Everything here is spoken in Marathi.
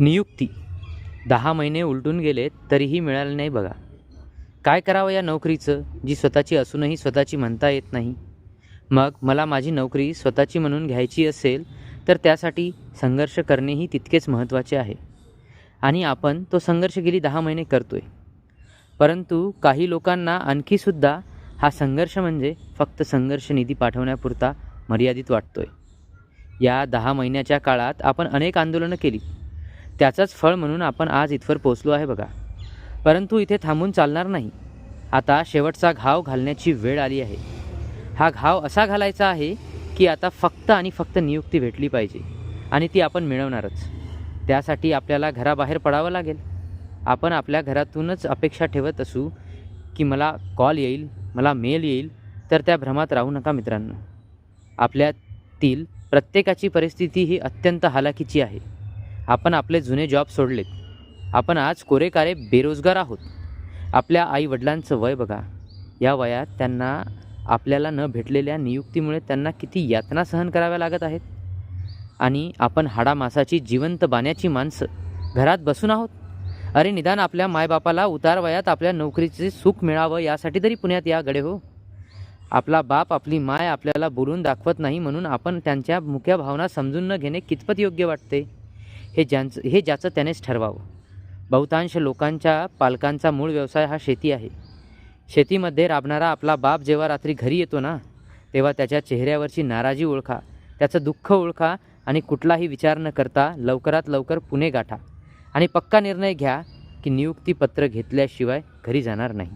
नियुक्ती. दहा महिने उलटून गेले तरीही मिळाले नाही बघा. काय करावं या नोकरीचं जी स्वतःची असूनही स्वतःची म्हणता येत नाही? मग मला माझी नोकरी स्वतःची म्हणून घ्यायची असेल तर त्यासाठी संघर्ष करणेही तितकेच महत्त्वाचे आहे. आणि आपण तो संघर्ष गेली दहा महिने करतो आहे परंतु काही लोकांना आणखीसुद्धा हा संघर्ष म्हणजे फक्त संघर्ष निधी पाठवण्यापुरता मर्यादित वाटतो आहे या दहा महिन्याच्या काळात आपण अनेक आंदोलनं केली. त्याचंच फळ म्हणून आपण आज इथवर पोचलो आहे बघा. परंतु इथे थांबून चालणार नाही. आता शेवटचा घाव घालण्याची वेळ आली आहे. हा घाव असा घालायचा आहे की आता फक्त आणि फक्त नियुक्ती भेटली पाहिजे आणि ती आपण मिळवणारच. त्यासाठी आपल्याला घराबाहेर पडावं लागेल. आपण आपल्या घरातूनच अपेक्षा ठेवत असू की मला कॉल येईल मला मेल येईल तर त्या भ्रमात राहू नका मित्रांनो. आपल्यातील प्रत्येकाची परिस्थिती ही अत्यंत हालाकीची आहे. आपण आपले जुने जॉब सोडलेत. आपण आज कोरेकारे बेरोजगार आहोत. आपल्या आईवडिलांचं वय बघा. या वयात त्यांना आपल्याला न भेटलेल्या नियुक्तीमुळे त्यांना किती यातना सहन कराव्या लागत आहेत? आणि आपण हाडामासाची जिवंत बाण्याची माणसं घरात बसून आहोत? अरे निदान आपल्या मायबापाला उतार वयात आपल्या नोकरीचे सुख मिळावं यासाठी तरी पुण्यात या गडे हो. आपला बाप आपली माय आपल्याला बोलून दाखवत नाही म्हणून आपण त्यांच्या मुख्य भावना समजून न घेणे कितपत योग्य वाटते? हे ज्यांचं हे ज्याचं त्यानेच ठरवावं. बहुतांश लोकांच्या पालकांचा मूळ व्यवसाय हा शेती आहे. शेतीमध्ये राबणारा आपला बाप जेव्हा रात्री घरी येतो ना तेव्हा त्याच्या चेहऱ्यावरची नाराजी ओळखा त्याचं दुःख ओळखा आणि कुठलाही विचार न करता लवकरात लवकर पुणे गाठा. आणि पक्का निर्णय घ्या की नियुक्तीपत्र घेतल्याशिवाय घरी जाणार नाही.